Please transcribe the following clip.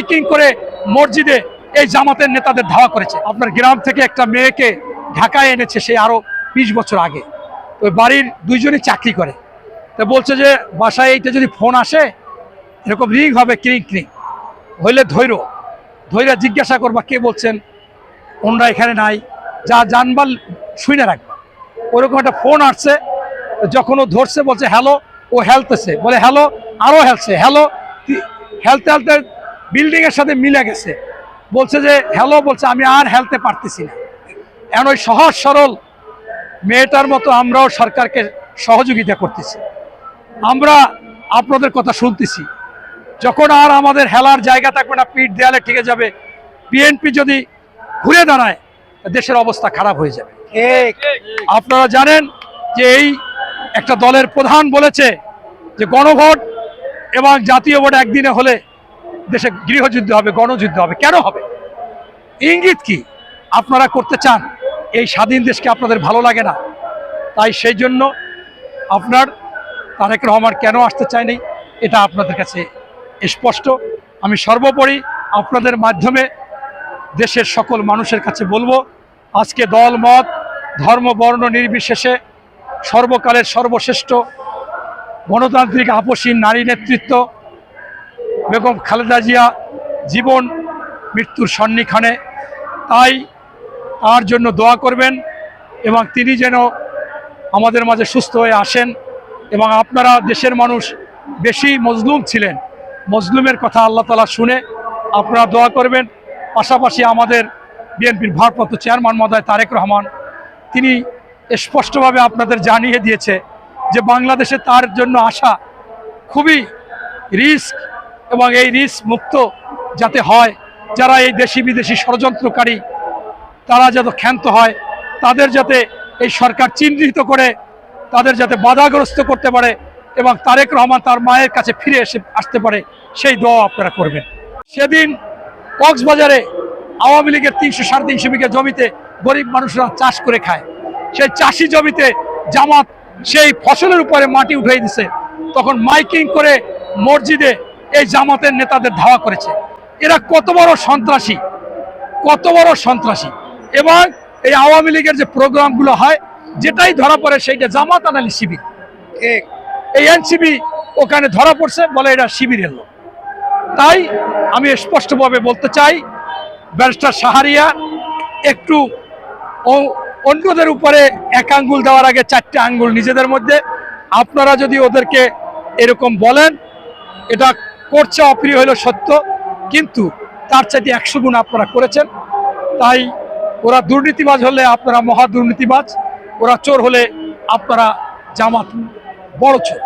Miking করে মসজিদে এই জামাতের নেতাদের ধাওয়া করেছে। আপনার গ্রাম থেকে একটা মেয়েকে ঢাকায় এনেছে সে আরও বিশ বছর আগে। ওই বাড়ির দুইজনই চাকরি করে। তো বলছে যে, বাসায় এইটা যদি ফোন আসে, এরকম রিং হবে, ক্রিং ক্রিং। হইলে ধৈর্য। ধৈর্য জিজ্ঞাসা করবা, কে বলছেন? ওনরা এখানে নাই। যা জানবার শুনে রাখবা। ওরকম একটা ফোন আসছে, যখন ও ধরছে, বলছে, হ্যালো। ও হেলতেছে। বলে, হ্যালো। আরও হেলছে, হ্যালো। হেলতে হেলতে বিল্ডিং এর সাথে মিলে গেছে। বলছে যে হ্যালো বলছে আমি আর হেলতে পারতেছি না। এমন ওই সহজ সরল মেয়েটার মতো আমরাও সরকারকে সহযোগিতা করতেছি। আমরা আপনাদের কথা শুনতেছি। যখন আর আমাদের হেলার জায়গা থাকবে না পিঠ দেয়ালে ঠেকে যাবে। বিএনপি যদি ঘুরে দাঁড়ায় দেশের অবস্থা খারাপ হয়ে যাবে। আপনারা জানেন যে এই একটা দলের প্রধান বলেছে যে গণভোট এবং জাতীয় ভোট একদিনে হলে দেশে গৃহযুদ্ধ হবে, গণযুদ্ধ হবে, কেন হবে? ইঙ্গিত কি? আপনারা করতে চান, এই স্বাধীন দেশকে আপনাদের ভালো লাগে না। তাই সেই জন্য আপনার তারেক রহমান কেন আসতে চায়নি, এটা আপনাদের কাছে স্পষ্ট। আমি সর্বোপরি আপনাদের মাধ্যমে দেশের সকল মানুষের কাছে বলব, আজকে দল, মত, ধর্ম, বর্ণ নির্বিশেষে সর্বকালের সর্বশ্রেষ্ঠ গণতান্ত্রিক আপসীন নারী নেতৃত্ব বেগম খালেদা জিয়া জীবন, মৃত্যুর সন্নিখানে। তাই তার জন্য দোয়া করবেন এবং তিনি যেন আমাদের মাঝে সুস্থ হয়ে আসেন এবং আপনারা দেশের মানুষ বেশি মজলুম ছিলেন। মজলুমের কথা আল্লাহ তালা শুনে আপনারা দোয়া করবেন। পাশাপাশি আমাদের বিএনপির ভারপ্রাপ্ত চেয়ারম্যান মহোদয় তারেক রহমান, তিনি স্পষ্টভাবে আপনাদের জানিয়ে দিয়েছে যে বাংলাদেশে তার জন্য আসা খুবই রিস্ক এবং এই রিস্ক মুক্ত যাতে হয়, যারা এই দেশি বিদেশি ষড়যন্ত্রকারী, তারা যাতে ক্ষান্ত হয়, তাদের যাতে এই সরকার চিহ্নিত করে, তাদের যাতে বাধাগ্রস্ত করতে পারে এবং তারেক রহমান তার মায়ের কাছে ফিরে এসে আসতে পারে, সেই দোয়া আপনারা করবেন। সেদিন কক্সবাজারে আওয়ামী লীগের তিনশো সাড়ে তিনশো বিঘা জমিতে গরিব মানুষরা চাষ করে খায়। সেই চাষি জমিতে জামাত সেই ফসলের উপরে মাটি উঠিয়ে দিছে। তখন মাইকিং করে মসজিদে এই জামাতের নেতাদের ধাওয়া করেছে। এরা কত বড় সন্ত্রাসী কত বড় সন্ত্রাসী। এবং এই আওয়ামী লীগের যে প্রোগ্রামগুলো হয় যেটাই ধরা পড়ে সেইটা জামাত আনালি শিবির। এই এনসিবি ওখানে ধরা পড়ছে বলে এটা শিবিরের লোক। তাই আমি স্পষ্টভাবে বলতে চাই ব্যারিস্টার সাহারিয়া একটু অন্যদের উপরে এক আঙ্গুল দেওয়ার আগে চারটে আঙ্গুল নিজেদের মধ্যে। আপনারা যদি ওদেরকে এরকম বলেন এটা করছে অপ্রিয় হলো সত্য, কিন্তু তার চাইতে একশো গুণ আপনারা করেছেন। তাই ওরা দুর্নীতিবাজ হলে আপনারা মহা দুর্নীতিবাজ, ওরা চোর হলে আপনারা জামাত বড় চোর।